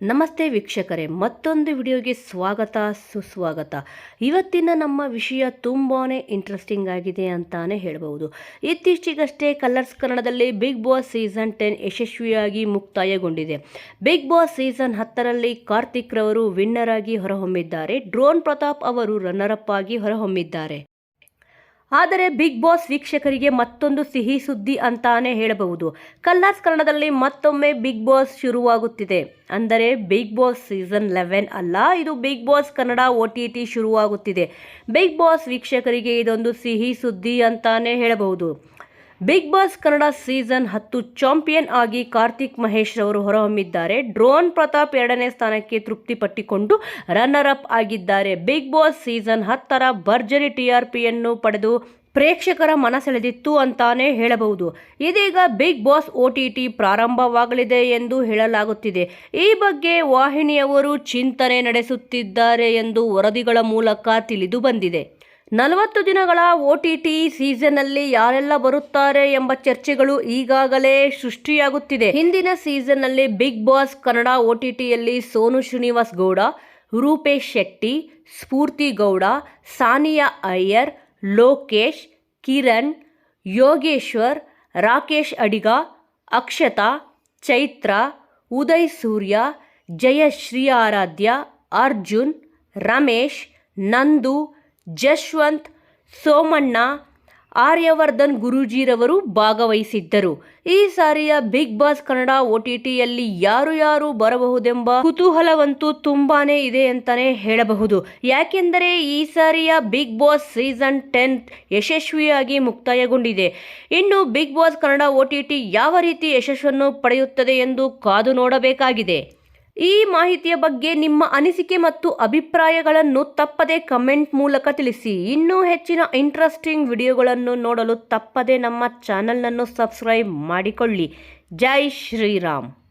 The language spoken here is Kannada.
ನಮಸ್ತೆ ವೀಕ್ಷಕರೇ, ಮತ್ತೊಂದು ವಿಡಿಯೋಗೆ ಸ್ವಾಗತ, ಸುಸ್ವಾಗತ. ಇವತ್ತಿನ ನಮ್ಮ ವಿಷಯ ತುಂಬಾ ಇಂಟ್ರೆಸ್ಟಿಂಗ್ ಆಗಿದೆ ಅಂತಾನೆ ಹೇಳಬಹುದು. ಇತ್ತೀಚೆಗಷ್ಟೇ ಕಲರ್ಸ್ ಕನ್ನಡದಲ್ಲಿ ಬಿಗ್ ಬಾಸ್ ಸೀಸನ್ ಟೆನ್ ಯಶಸ್ವಿಯಾಗಿ ಮುಕ್ತಾಯಗೊಂಡಿದೆ. ಬಿಗ್ ಬಾಸ್ ಸೀಸನ್ ಹತ್ತರಲ್ಲಿ ಕಾರ್ತಿಕ್ ರವರು ವಿನ್ನರ್ ಆಗಿ ಹೊರಹೊಮ್ಮಿದ್ದಾರೆ. ಡ್ರೋನ್ ಪ್ರತಾಪ್ ಅವರು ರನ್ನರ್ ಅಪ್ ಆಗಿ ಹೊರಹೊಮ್ಮಿದ್ದಾರೆ. ಆದರೆ ಬಿಗ್ ಬಾಸ್ ವೀಕ್ಷಕರಿಗೆ ಮತ್ತೊಂದು ಸಿಹಿ ಸುದ್ದಿ ಅಂತಾನೆ ಹೇಳಬಹುದು. ಕಲ್ಲರ್ಸ್ ಕನ್ನಡದಲ್ಲಿ ಮತ್ತೊಮ್ಮೆ ಬಿಗ್ ಬಾಸ್ ಶುರುವಾಗುತ್ತಿದೆ. ಅಂದರೆ ಬಿಗ್ ಬಾಸ್ ಸೀಸನ್ ಲೆವೆನ್ ಅಲ್ಲ, ಇದು Bigg Boss Kannada O T T ಶುರುವಾಗುತ್ತಿದೆ. Bigg Boss ವೀಕ್ಷಕರಿಗೆ ಇದೊಂದು ಸಿಹಿ ಸುದ್ದಿ ಅಂತಾನೆ ಹೇಳಬಹುದು. ಬಿಗ್ ಬಾಸ್ ಕನ್ನಡ ಸೀಸನ್ ಹತ್ತು ಚಾಂಪಿಯನ್ ಆಗಿ ಕಾರ್ತಿಕ್ ಮಹೇಶ್ ರವರು ಹೊರಹೊಮ್ಮಿದ್ದಾರೆ. ಡ್ರೋನ್ ಪ್ರತಾಪ್ ಎರಡನೇ ಸ್ಥಾನಕ್ಕೆ ತೃಪ್ತಿಪಟ್ಟಿಕೊಂಡು ರನ್ನರ್ ಅಪ್ ಆಗಿದ್ದಾರೆ. ಬಿಗ್ ಬಾಸ್ ಸೀಸನ್ ಹತ್ತರ ಭರ್ಜರಿ ಟಿಆರ್ಪಿಯನ್ನು ಪಡೆದು ಪ್ರೇಕ್ಷಕರ ಮನಸೆಳೆದಿತ್ತು ಅಂತಾನೆ ಹೇಳಬಹುದು. ಇದೀಗ Bigg Boss O T T ಪ್ರಾರಂಭವಾಗಲಿದೆ ಎಂದು ಹೇಳಲಾಗುತ್ತಿದೆ. ಈ ಬಗ್ಗೆ ವಾಹಿನಿಯವರು ಚಿಂತನೆ ನಡೆಸುತ್ತಿದ್ದಾರೆ ಎಂದು ವರದಿಗಳ ಮೂಲಕ ತಿಳಿದು ಬಂದಿದೆ. ನಲವತ್ತು ದಿನಗಳ ಒ ಟಿ ಟಿ ಸೀಸನ್ನಲ್ಲಿ ಯಾರೆಲ್ಲ ಬರುತ್ತಾರೆ ಎಂಬ ಚರ್ಚೆಗಳು ಈಗಾಗಲೇ ಸೃಷ್ಟಿಯಾಗುತ್ತಿದೆ. ಹಿಂದಿನ ಸೀಸನ್ನಲ್ಲಿ Bigg Boss Kannada O T ಟಿಯಲ್ಲಿ Sonu Srinivas Gowda, Rupesh Shetty, Spoorthi Gowda, Saniya Iyer, Lokesh, Kiran, Yogeshwar, Rakesh Adiga, Akshata, Chaitra, Uday Surya, Jayashree Aradhya, Arjun, Ramesh, Nandu Jashwanth Somanna, Aryavardhan ಗುರೂಜಿರವರು ಭಾಗವಹಿಸಿದ್ದರು. ಈ ಸಾರಿಯ Bigg Boss Kannada O T ಟಿಯಲ್ಲಿ ಯಾರು ಯಾರು ಬರಬಹುದೆಂಬ ಕುತೂಹಲವಂತೂ ತುಂಬಾನೇ ಇದೆ ಅಂತಾನೆ ಹೇಳಬಹುದು. ಯಾಕೆಂದರೆ ಈ ಸಾರಿಯ ಬಿಗ್ ಬಾಸ್ ಸೀಸನ್ ಟೆನ್ ಯಶಸ್ವಿಯಾಗಿ ಮುಕ್ತಾಯಗೊಂಡಿದೆ. ಇನ್ನು Bigg Boss Kannada O T T ಯಾವ ರೀತಿ ಯಶಸ್ಸನ್ನು ಪಡೆಯುತ್ತದೆ ಎಂದು ಕಾದು ನೋಡಬೇಕಾಗಿದೆ. ಈ ಮಾಹಿತಿಯ ಬಗ್ಗೆ ನಿಮ್ಮ ಅನಿಸಿಕೆ ಮತ್ತು ಅಭಿಪ್ರಾಯಗಳನ್ನು ತಪ್ಪದೆ ಕಮೆಂಟ್ ಮೂಲಕ ತಿಳಿಸಿ. ಇನ್ನೂ ಹೆಚ್ಚಿನ ಇಂಟ್ರೆಸ್ಟಿಂಗ್ ವಿಡಿಯೋಗಳನ್ನು ನೋಡಲು ತಪ್ಪದೆ ನಮ್ಮ ಚಾನಲ್ನನ್ನು ಸಬ್ಸ್ಕ್ರೈಬ್ ಮಾಡಿಕೊಳ್ಳಿ. ಜೈ ಶ್ರೀರಾಮ್.